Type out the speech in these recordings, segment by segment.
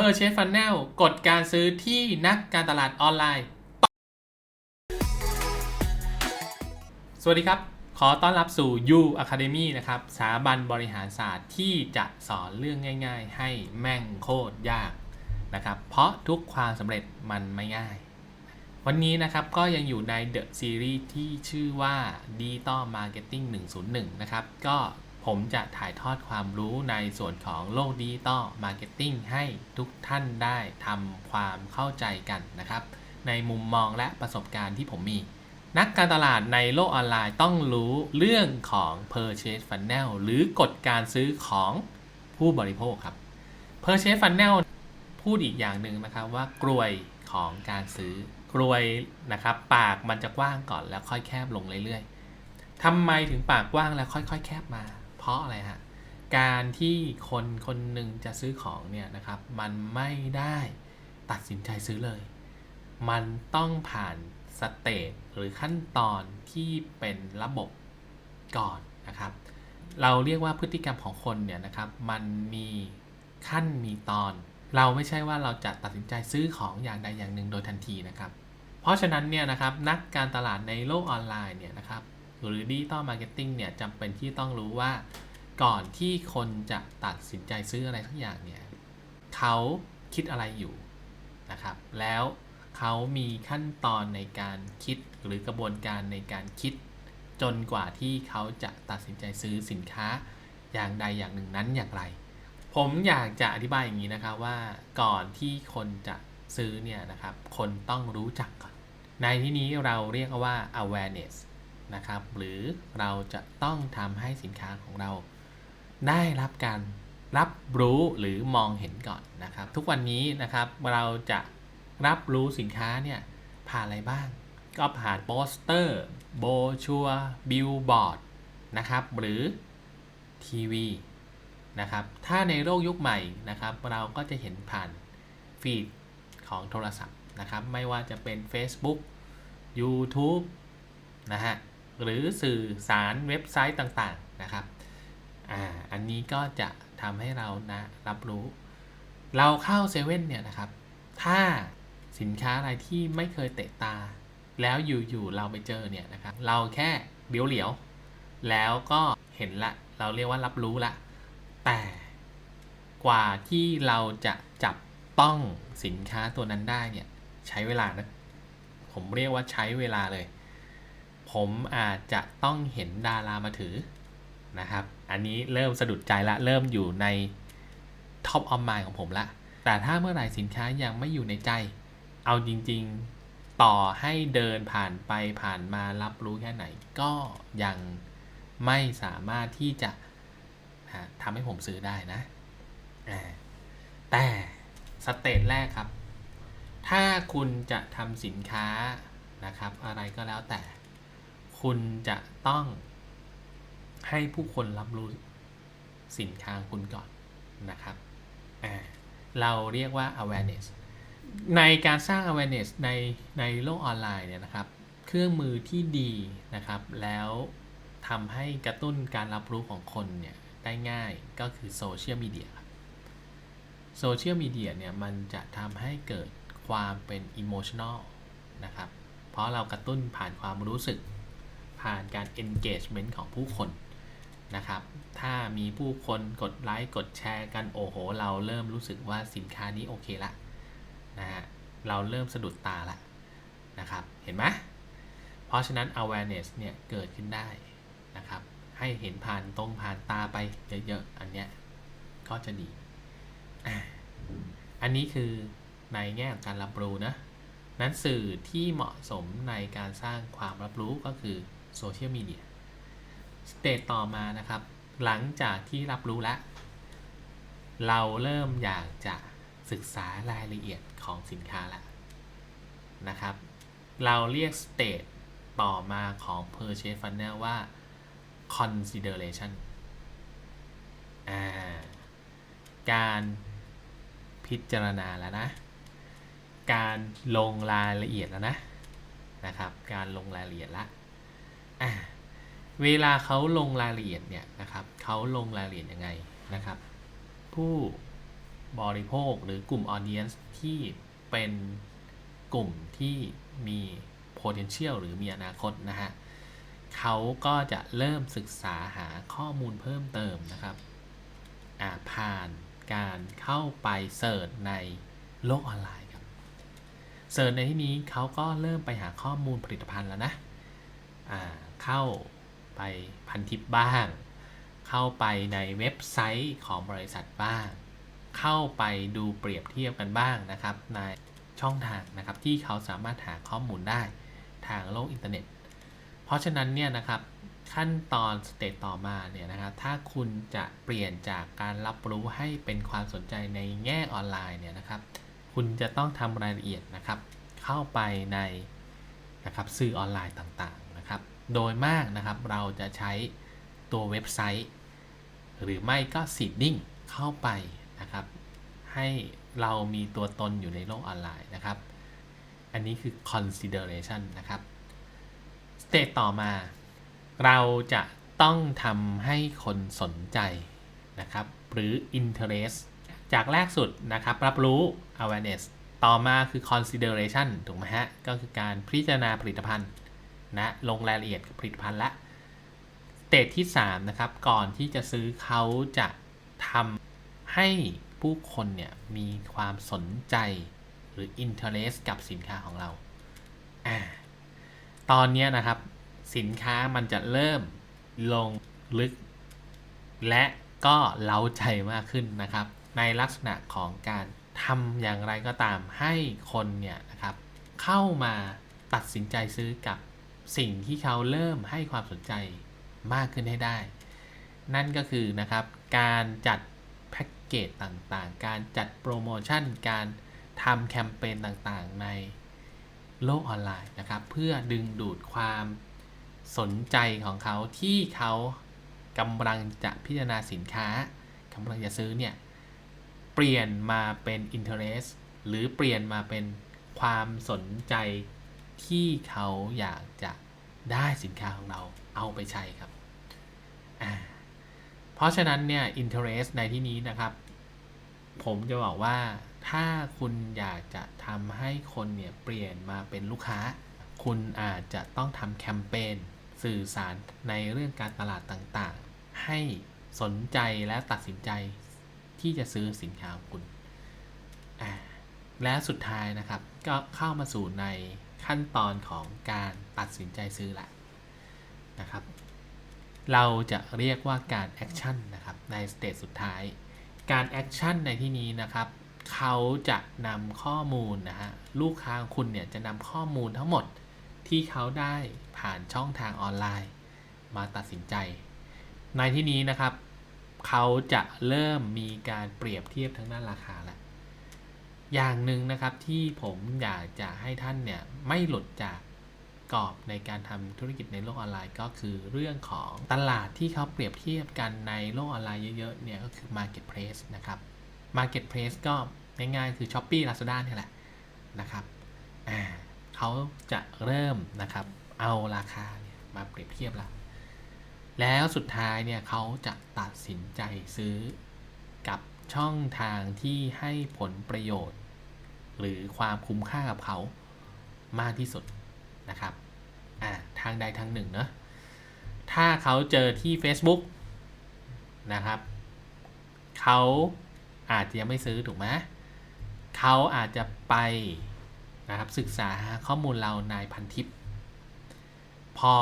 Purchase Funnel กฎการซื้อที่นักการตลาดออนไลน์ สวัสดีครับ ขอต้อนรับสู่ U Academy นะครับ สถาบันบริหารศาสตร์ที่จะสอนเรื่องง่าย ๆ ให้แม่งโคตรยากนะครับ เพราะทุกความสำเร็จมันไม่ง่าย วันนี้นะครับก็ยังอยู่ใน The Series ที่ชื่อว่า Digital Marketing 101 นะครับ ก็ ผมจะถ่ายทอดความรู้ในส่วนของโลกดิจิตอลมาร์เก็ตติ้งให้ทุกท่านได้ทำความเข้าใจกันนะครับ ในมุมมองและประสบการณ์ที่ผมมี นักการตลาดในโลกออนไลน์ต้องรู้เรื่องของ Purchase Funnel หรือกฎการซื้อของผู้บริโภคครับ Purchase Funnel พูดอีกอย่างหนึ่งนะครับว่ากลวยของการซื้อกลวยนะครับปากมันจะกว้างก่อนแล้วค่อยแคบลงเรื่อยๆทำไมถึงปากกว้างแล้วค่อยๆ แคบมา ราะอะไรฮะการที่คนคนหนึ่งจะซื้อของเนี่ยนะครับ มันไม่ได้ตัดสินใจซื้อเลย มันต้องผ่านสเตจหรือขั้นตอนที่เป็นระบบก่อนนะครับ เราเรียกว่าพฤติกรรมของคนเนี่ยนะครับ มันมีขั้นมีตอน เราไม่ใช่ว่าเราจะตัดสินใจซื้อของอย่างใดอย่างหนึ่งโดยทันทีนะครับ เพราะฉะนั้นเนี่ยนะครับนักการตลาดในโลกออนไลน์เนี่ยนะครับ หรือดิจิตอลมาร์เก็ตติ้งเนี่ยจำเป็นที่ต้องรู้ว่า ก่อนที่คนจะตัดสินใจซื้ออะไรสักอย่างเนี่ยเขาคิดอะไรอยู่นะครับ แล้วเขามีขั้นตอนในการคิดหรือกระบวนการในการคิด จนกว่าที่เขาจะตัดสินใจซื้อสินค้าอย่างใดอย่างหนึ่งนั้นอย่างไร ผมอยากจะอธิบายอย่างนี้นะครับว่าก่อนที่คนจะซื้อเนี่ยนะครับ คนต้องรู้จักก่อน ในที่นี้เราเรียกว่า awareness นะครับ หรือเราจะต้องทำให้สินค้าของเรา ได้รับการรับรู้หรือมองเห็นก่อนนะครับ ทุกวันนี้นะครับเราจะรับรู้สินค้าเนี่ยผ่านอะไรบ้าง ก็ผ่านโปสเตอร์โบชัวบิลบอร์ดนะครับ หรือทีวีนะครับ ถ้าในโลกยุคใหม่นะครับ เราก็จะเห็นผ่านฟีดของโทรศัพท์นะครับ ไม่ว่าจะเป็น Facebook YouTube นะฮะ หรือสื่อสารเว็บไซต์ต่างๆนะครับอ่าอันนี้ก็จะทำให้เรานะรับรู้ เราเข้าเซเว่นเนี่ยนะครับ ถ้าสินค้าอะไรที่ไม่เคยเตะตา แล้วอยู่ๆเราไปเจอเนี่ยนะครับ เราแค่เบี้ยวเหลียว แล้วก็เห็นละ เราเรียกว่ารับรู้ละ แต่กว่าที่เราจะจับต้องสินค้าตัวนั้นได้เนี่ยใช้เวลานะ ผมเรียกว่าใช้เวลาเลย ผมอาจจะต้องเห็นดารามาถือนะครับ อันนี้เริ่มสะดุดใจละ เริ่มอยู่ในท็อปออฟมายของผมละ แต่ถ้าเมื่อไหร่สินค้ายังไม่อยู่ในใจ เอาจริงๆ ต่อให้เดินผ่านไปผ่านมารับรู้แค่ไหน ก็ยังไม่สามารถที่จะทำให้ผมซื้อได้นะ แต่สเตจแรกครับ ถ้าคุณจะทำสินค้านะครับ อะไรก็แล้วแต่ คุณจะต้องให้ผู้คนรับรู้สินค้าของคุณก่อนนะครับเราเรียกว่า awareness ในการสร้าง awareness ในในโลกออนไลน์เนี่ยนะครับ เครื่องมือที่ดีนะครับ แล้วทำให้กระตุ้นการรับรู้ของคนเนี่ยได้ง่ายก็คือโซเชียลมีเดียครับโซเชียลมีเดียเนี่ยมันจะทำให้เกิดความเป็น emotional นะครับ เพราะเรากระตุ้นผ่านความรู้สึก ผ่านการ engagement ของผู้คนนะครับ ถ้ามีผู้คนกดไลค์กดแชร์กันโอ้โห เราเริ่มรู้สึกว่าสินค้านี้โอเคละนะฮะเราเริ่มสะดุดตาละนะครับ เห็นไหมเพราะฉะนั้น awareness เนี่ยเกิดขึ้นได้นะครับ ให้เห็นผ่านตรงผ่านตาไปเยอะๆ อันเนี้ยก็จะดี อันนี้คือในแง่ของการรับรู้นะนั้นสื่อที่เหมาะสมในการสร้างความรับรู้ก็คือ โซเชียลมีเดียสเตจต่อมานะครับ หลังจากที่รับรู้แล้ว เราเริ่มอยากจะศึกษารายละเอียดของสินค้าแล้วนะครับ เราเรียกสเตจต่อมาของ Purchase Funnel ว่า consideration าการพิจารณาแล้วนะ การลงรายละเอียดแล้วนะนะครับ การลงรายละเอียดละ อ่าเวลาเขาลงรายละเอียดเนี่ยนะครับเขาลงรายละเอียดยังไงนะครับ ผู้บริโภคหรือกลุ่ม audience ที่เป็นกลุ่มที่มี potential หรือมีอนาคตนะฮะเขาก็จะเริ่มศึกษาหาข้อมูลเพิ่มเติมนะครับผ่านการเข้าไปเสิร์ชในโลกออนไลน์ครับเสิร์ชในที่นี้เขาก็เริ่มไปหาข้อมูลผลิตภัณฑ์แล้วนะอ่า เข้าไปพันทิปบ้าง เข้าไปในเว็บไซต์ของบริษัทบ้าง เข้าไปดูเปรียบเทียบกันบ้างนะครับในช่องทางนะครับที่เขาสามารถหาข้อมูลได้ทางโลกอินเทอร์เน็ต เพราะฉะนั้นเนี่ยนะครับขั้นตอนสเตจต่อมาเนี่ยนะครับถ้าคุณจะเปลี่ยนจากการรับรู้ให้เป็นความสนใจในแง่ออนไลน์เนี่ยนะครับ คุณจะต้องทำรายละเอียดนะครับ เข้าไปในนะครับสื่อออนไลน์ต่าง โดยมากนะครับเราจะใช้ตัวเว็บไซต์ หรือไม่ก็ seeding เข้าไปนะครับ ให้เรามีตัวตนอยู่ในโลกออนไลน์นะครับ อันนี้คือ consideration นะครับสเตจต่อมา เราจะต้องทำให้คนสนใจนะครับ หรือ interest จากแรกสุดนะครับ รับรู้ awareness ต่อมาคือ consideration ถูกไหมฮะ ก็คือการพิจารณาผลิตภัณฑ์ นะลงรายละเอียดผลิตภัณฑ์ละสเตจที่ 3 นะครับ ก่อนที่จะซื้อเขาจะทำให้ผู้คนเนี่ยมีความสนใจหรือ interest กับสินค้าของเราอ่าตอนนี้นะครับสินค้ามันจะเริ่มลงลึก และก็เล้าใจมากขึ้นนะครับ ในลักษณะของการทำอย่างไรก็ตามให้คนเนี่ยนะครับ เข้ามาตัดสินใจซื้อกับ สิ่งที่เขาเริ่มให้ความสนใจมากขึ้นให้ได้ นั่นก็คือนะครับ การจัดแพ็กเกจต่างๆ การจัดโปรโมชั่น การทำแคมเปญต่างๆ ในโลกออนไลน์นะครับ เพื่อดึงดูดความสนใจของเขาที่เขากำลังจะพิจารณาสินค้ากำลังจะซื้อเนี่ย เปลี่ยนมาเป็น interest หรือเปลี่ยนมาเป็นความสนใจ ที่เขาอยากจะได้สินค้าของเราเอาไปใช้ครับ เพราะฉะนั้นเนี่ย interest ในที่นี้นะครับ ผมจะบอกว่าถ้าคุณอยากจะทำให้คนเนี่ยเปลี่ยนมาเป็นลูกค้า คุณอาจจะต้องทำแคมเปญสื่อสารในเรื่องการตลาดต่างๆ ให้สนใจและตัดสินใจที่จะซื้อสินค้าของคุณ และสุดท้ายนะครับ ก็เข้ามาสู่ใน ขั้นตอนของการตัดสินใจซื้อละนะครับ เราจะเรียกว่าการแอคชั่นนะครับในสเตจสุดท้าย การแอคชั่นในที่นี้นะครับเขาจะนำข้อมูลนะฮะลูกค้าคุณเนี่ยจะนำข้อมูลทั้งหมดที่เขาได้ผ่านช่องทางออนไลน์ มาตัดสินใจ ในที่นี้นะครับ เขาจะเริ่มมีการเปรียบเทียบทั้งด้านราคาแล้ว อย่างหนึ่งนะครับที่ผมอยากจะให้ท่านเนี่ยไม่หลุดจากกรอบในการทำธุรกิจในโลกออนไลน์ก็คือเรื่องของตลาดที่เขาเปรียบเทียบกันในโลกออนไลน์เยอะๆเนี่ยก็คือ Marketplace นะครับ Marketplace ก็ง่ายๆคือ Shopee Lazada เนี่ยแหละนะครับอ่าเขาจะเริ่มนะครับเอาราคาเนี่ยมาเปรียบเทียบแล้วแล้วสุดท้ายเนี่ยเขาจะตัดสินใจซื้อกับ ช่องทางที่ให้ผลประโยชน์ หรือความคุ้มค่ากับเขามากที่สุดนะครับอ่าทางใดทางหนึ่งเนอะถ้าเขาเจอที่ Facebook นะครับ เขาอาจจะยังไม่ซื้อถูกไหมเขาอาจจะไปนะครับศึกษาหาข้อมูลเราในพันทิป พอ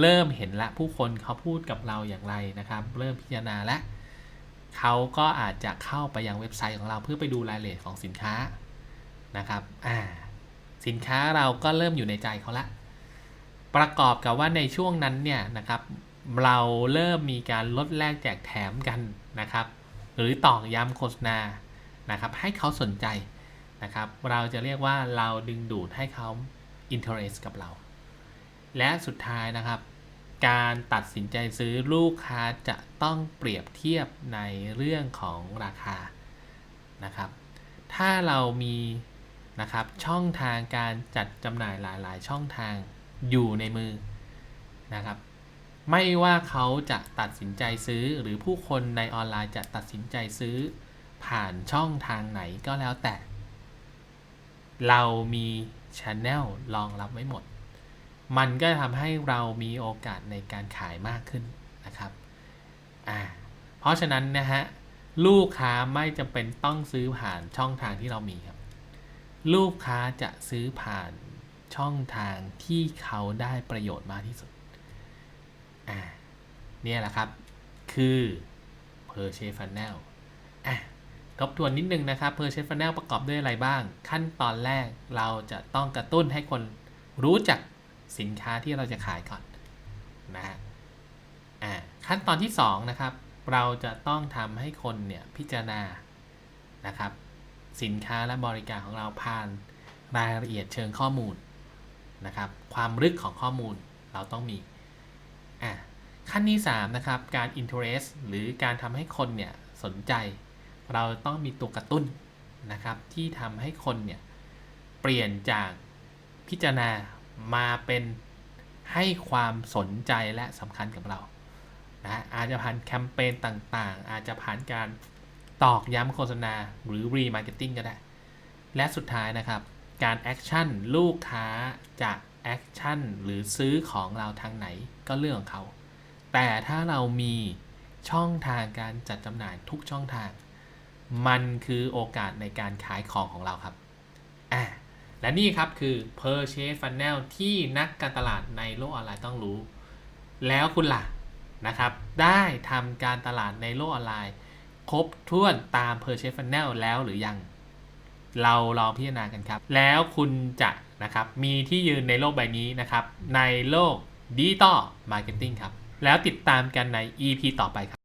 เริ่มเห็นละผู้คนเขาพูดกับเราอย่างไรนะครับ เริ่มพิจารณาและ เขาก็อาจจะเข้าไปยังเว็บไซต์ของเราเพื่อไปดูรายละเอียดของสินค้านะครับอ่าสินค้าเราก็เริ่มอยู่ในใจเขาละ ประกอบกับว่าในช่วงนั้นเนี่ยนะครับ เราเริ่มมีการลดแลกแจกแถมกันนะครับ หรือตอกย้ำโฆษณานะครับ ให้เขาสนใจนะครับ เราจะเรียกว่าเราดึงดูดให้เขา interest กับเรา และสุดท้ายนะครับ การตัดสินใจซื้อลูกค้าจะต้องเปรียบเทียบในเรื่องของราคานะครับ ถ้าเรามีนะครับช่องทางการจัดจำหน่ายหลาย ๆ ช่องทางอยู่ในมือนะครับ ไม่ว่าเขาจะตัดสินใจซื้อหรือผู้คนในออนไลน์จะตัดสินใจซื้อ ผ่านช่องทางไหนก็แล้วแต่ เรามีช anel รองรับไว้หมด มันก็ทำให้เรามีโอกาสในการขายมากขึ้นนะครับอ่าเพราะฉะนั้นนะฮะลูกค้าไม่จำเป็นต้องซื้อผ่านช่องทางที่เรามีครับ ลูกค้าจะซื้อผ่านช่องทางที่เขาได้ประโยชน์มากที่สุดอ่าเนี่ยแหละครับ คือ Purchase Funnel อะทบทวนนิดนึงนะครับ Purchase Funnel ประกอบด้วยอะไรบ้าง ขั้นตอนแรกเราจะต้องกระตุ้นให้คนรู้จัก สินค้าที่เราจะขายก่อนนะฮะอ่าขั้นตอนที่2นะครับเราจะต้องทำให้คนเนี่ยพิจารณานะครับสินค้าและบริการของเราผ่านรายละเอียดเชิงข้อมูลนะครับความลึกของข้อมูลเราต้องมีอะขั้นที่3นะครับการ interest หรือการทำให้คนเนี่ยสนใจ เราต้องมีตัวกระตุ้นนะครับที่ทำให้คนเนี่ยเปลี่ยนจากพิจารณา มาเป็นให้ความสนใจและสำคัญกับเรานะอาจจะผ่านแคมเปญต่างๆ อาจจะผ่านการตอกย้ำโฆษณาหรือรีมาร์เก็ตติ้งก็ได้ และสุดท้ายนะครับ การแอคชั่นลูกค้าจะแอคชั่นหรือซื้อของเราทางไหนก็เรื่องของเขา แต่ถ้าเรามีช่องทางการจัดจำหน่ายทุกช่องทาง มันคือโอกาสในการขายของของเราครับอะ และนี่ครับคือ Purchase Funnel ที่นักการตลาดในโลกออนไลน์ต้องรู้ แล้วคุณล่ะนะครับ ได้ทำการตลาดในโลกออนไลน์ ครบถ้วนตาม Purchase Funnel แล้วหรือยัง เราลองพิจารณากันครับ แล้วคุณจะนะครับมีที่ยืนในโลกใบนี้นะครับ ในโลกดิจิตอลมาร์เก็ตติ้งครับ แล้วติดตามกันใน EP ต่อไปครับ